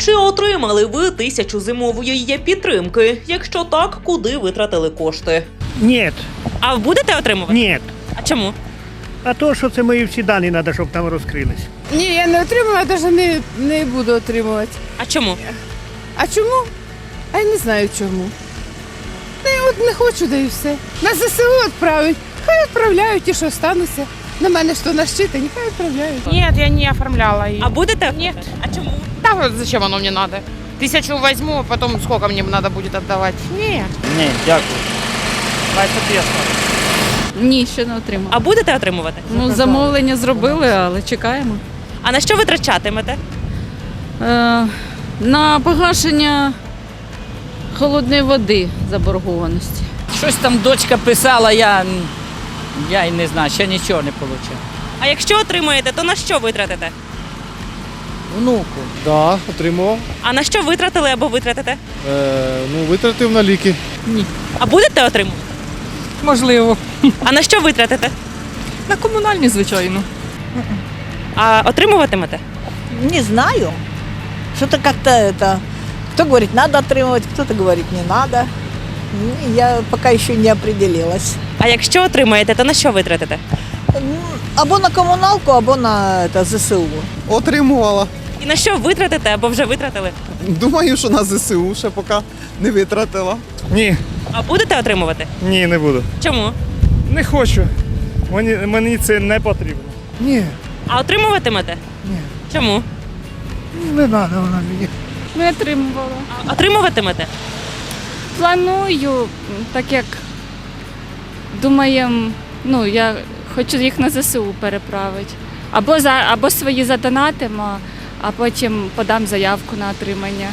Чи отримали ви тисячу зимової є підтримки? Якщо так, куди витратили кошти? Нет, А будете отримувати? нет. А чому? А то, що це мої всі дані треба, щоб там розкрились. Ні, я не отримую, навіть не, не буду отримувати. А чому? А чому? А я не знаю чому. Та я от не хочу, да і все. На ЗСУ відправить. Хай відправляють ті, що стануться. На мене що нашчитані, хай відправляють. Нет, я не оформляла ее. А будете? Нет. А чому? Да вот зачем оно мне надо? Тысячу возьму, а потом сколько мне надо будет отдавать? Нет. Ні, дякую. Хай чесно. Ні, ще не отримала. А будете отримувати? Ну, замовлення зробили, але чекаємо. А на що витрачатимете? Е, на погашення холодної води заборгованості. Щось там дочка писала, я, я й не знаю, ще нічого не отримав. А якщо отримаєте, то на що витратите? Внуку. Да, отримував. А на що витратили або витратите? Е, ну, витратив на ліки. Ні. А будете отримувати? Можливо. А на що витратите? На комунальні, звичайно. А отримуватимете? Не знаю. Что-то как-то это... Кто говорит, надо отрывать, кто-то говорит, не надо. Я пока еще не определилась. А якщо отримаєте, то на що витратите? Або на коммуналку, або на это, ЗСУ. Отримувала. І на що витратите або вже витратили? Думаю, що на ЗСУ ще поки не витратила. Ні, А будете отримувати? ні, не буду. Чому? Не хочу. Мені, мені це не потрібно. Ні, А отримуватимете? Ні. Чому? не треба вона мені. Не отримувала. А отримуватимете? Планую, так як думаємо, ну, я хочу їх на ЗСУ переправити. Або, за, або свої задонатимо, а потім подам заявку на отримання.